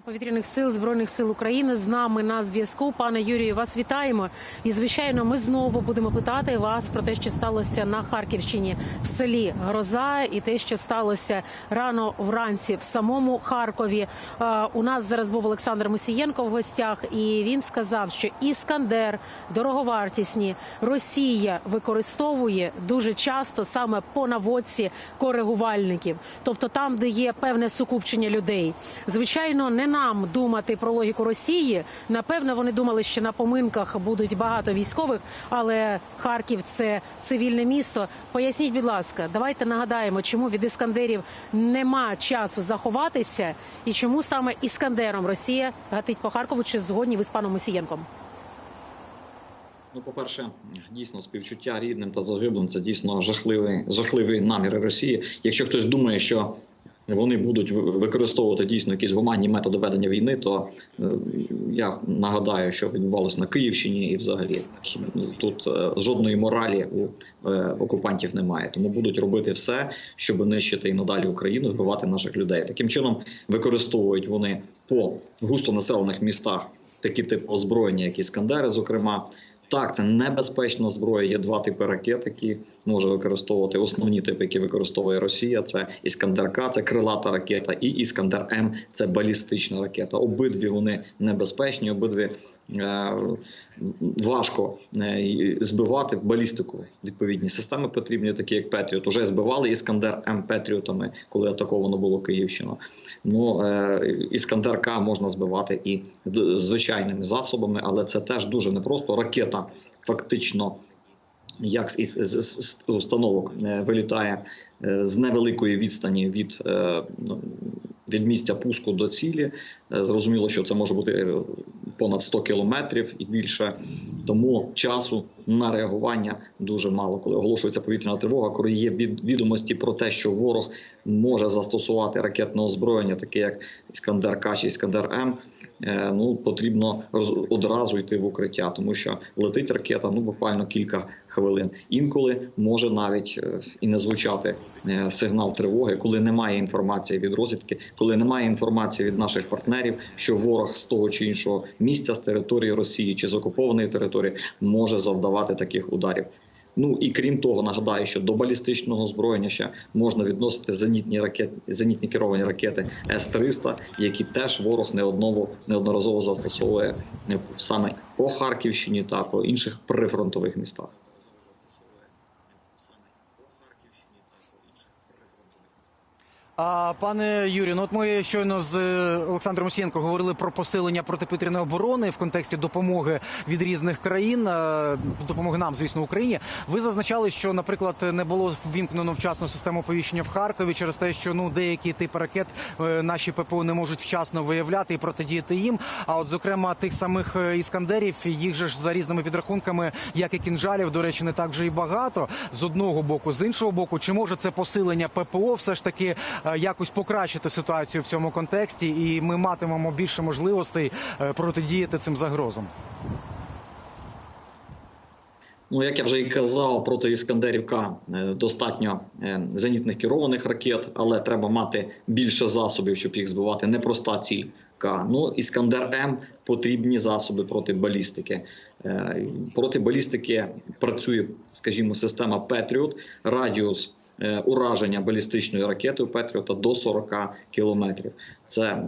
Повітряних сил збройних сил України з нами на зв'язку. Пане Юрію, вас вітаємо. І звичайно, ми знову будемо питати вас про те, що сталося на Харківщині в селі Гроза, і те, що сталося рано вранці в самому Харкові. Е, У нас зараз був Олександр Мусієнко в гостях, і він сказав, що іскандер дороговартісні Росія використовує дуже часто саме по наводці коригувальників, тобто там, де є певне сукупчення людей. Звичайно, не нам думати про логіку Росії. Напевно, вони думали, що на поминках будуть багато військових, але Харків це цивільне місто. Поясніть, будь ласка, давайте нагадаємо, чому від іскандерів нема часу заховатися, і чому саме іскандером Росія гатить по Харкову, чи згодні ви з паном Мусієнком? Ну, по-перше, дійсно співчуття рідним та загиблим це дійсно жахливі, жахливі наміри Росії. Якщо хтось думає, що вони будуть ви- використовувати дійсно якісь гуманні методи ведення війни, то е, я нагадаю, що відбувалося на Київщині, і взагалі тут е, жодної моралі у е, окупантів немає. Тому будуть робити все, щоб нищити і надалі Україну, вбивати наших людей. Таким чином використовують вони по густонаселених містах такі типи озброєння, як іскандери, зокрема. Так, це небезпечна зброя. Є два типи ракет, які може використовувати. Основні типи, які використовує Росія, це іскандер К, це крилата ракета, і іскандер М це балістична ракета. Обидві вони небезпечні, обидві е, важко е, збивати балістику. Відповідні системи потрібні, такі як Петріот. Уже збивали іскандер М Петріотами, коли атаковано було Київщина. Ну е, іскандер К можна збивати і звичайними засобами, але це теж дуже непросто. Ракета фактично. Як з, установок е, вилітає з невеликої відстані від, е, ну, від місця пуску до цілі. Е, Зрозуміло, що це може бути е, понад 100 кілометрів і більше. Тому часу на реагування дуже мало. Коли оголошується повітряна тривога, коли є від- відомості про те, що ворог може застосувати ракетне озброєння, таке як Іскандер К чи Іскандер М. е, Ну потрібно одразу йти в укриття, тому що летить ракета ну буквально кілька хвилин. Інколи може навіть е, і не звучати е, сигнал тривоги, коли немає інформації від розвідки, коли немає інформації від наших партнерів, що ворог з того чи іншого місця з території Росії чи з окупованої території може завдавати таких ударів. Ну і крім того, нагадаю, що до балістичного озброєння ще можна відносити зенітні ракети, зенітні керовані ракети С-300, які теж ворог неодново неодноразово застосовує е, саме по Харківщині та по інших прифронтових містах. А пане Юрію, ну от ми щойно з е, Олександром Мусієнко говорили про посилення протиповітряної оборони в контексті допомоги від різних країн, е, допомоги нам, звісно, Україні. Ви зазначали, що, наприклад, не було ввімкнено вчасно систему оповіщення в Харкові через те, що ну деякі типи ракет е, наші ППО не можуть вчасно виявляти і протидіяти їм. А от, зокрема, тих самих іскандерів, їх же ж за різними підрахунками, як і кінжалів, до речі, не так вже і багато з одного боку, з іншого боку, чи може це посилення ППО все ж таки якось покращити ситуацію в цьому контексті, і ми матимемо більше можливостей е, протидіяти цим загрозам? Ну, як я вже і казав, проти іскандерів К е, достатньо е, зенітних керованих ракет, але треба мати більше засобів, щоб їх збивати. Непроста ціль К. Ну, іскандер М потрібні засоби проти балістики. Е, Проти балістики працює, скажімо, система Петріот, радіус. Е, Ураження балістичної ракети Петріота до 40 кілометрів. Це е,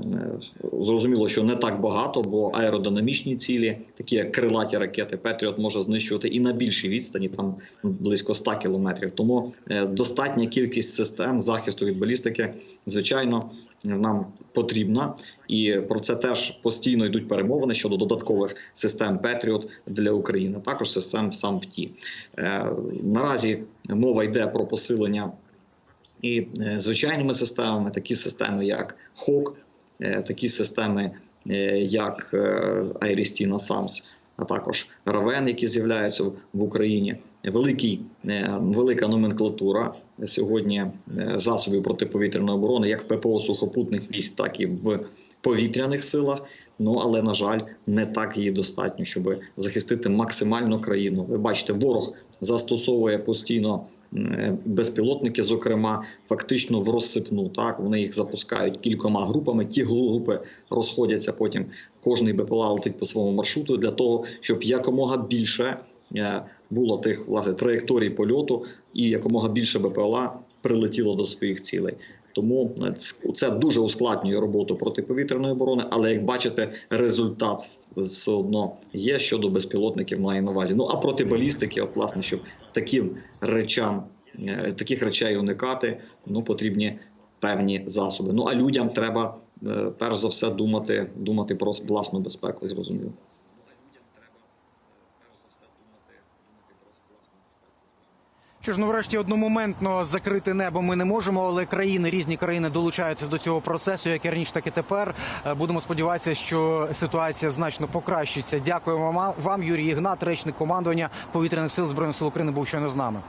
зрозуміло, що не так багато, бо аеродинамічні цілі, такі як крилаті ракети, Петріот може знищувати і на більшій відстані, там близько 100 кілометрів. Тому е, достатня кількість систем захисту від балістики, звичайно, нам потрібна, і про це теж постійно йдуть перемовини щодо додаткових систем Петріот для України, також систем САМПТІ. Е, Наразі мова йде про посилення і е, звичайними системами, такі системи, як ХОК, е, такі системи, як Айрістіна Самс, а також Равен, які з'являються в Україні. Великий, е, велика номенклатура сьогодні е, засобів протиповітряної оборони, як в ППО сухопутних військ, так і в повітряних силах. Ну але на жаль, не так її достатньо, щоб захистити максимально країну. Ви бачите, ворог застосовує постійно е, безпілотники, зокрема, фактично в розсипну. Так вони їх запускають кількома групами. Ті групи розходяться потім. Кожний БПЛА летить по своєму маршруту для того, щоб якомога більше е, було тих власне траєкторій польоту і якомога більше БПЛА прилетіло до своїх цілей. Тому це дуже ускладнює роботу протиповітряної оборони. Але як бачите, результат все одно є щодо безпілотників. Має на увазі. Ну а проти балістики, от, власне, щоб таким речам е, таких речей уникати, ну потрібні певні засоби. Ну а людям треба е, перш за все думати, думати про власну безпеку. Зрозуміло. Що ж, ну врешті одномоментно закрити небо ми не можемо, але країни різні країни долучаються до цього процесу, як і раніше, так і тепер. Е, Будемо сподіватися, що ситуація значно покращиться. Дякуємо вам, Юрій Ігнат, речник командування повітряних сил збройних сил України, був щойно з нами.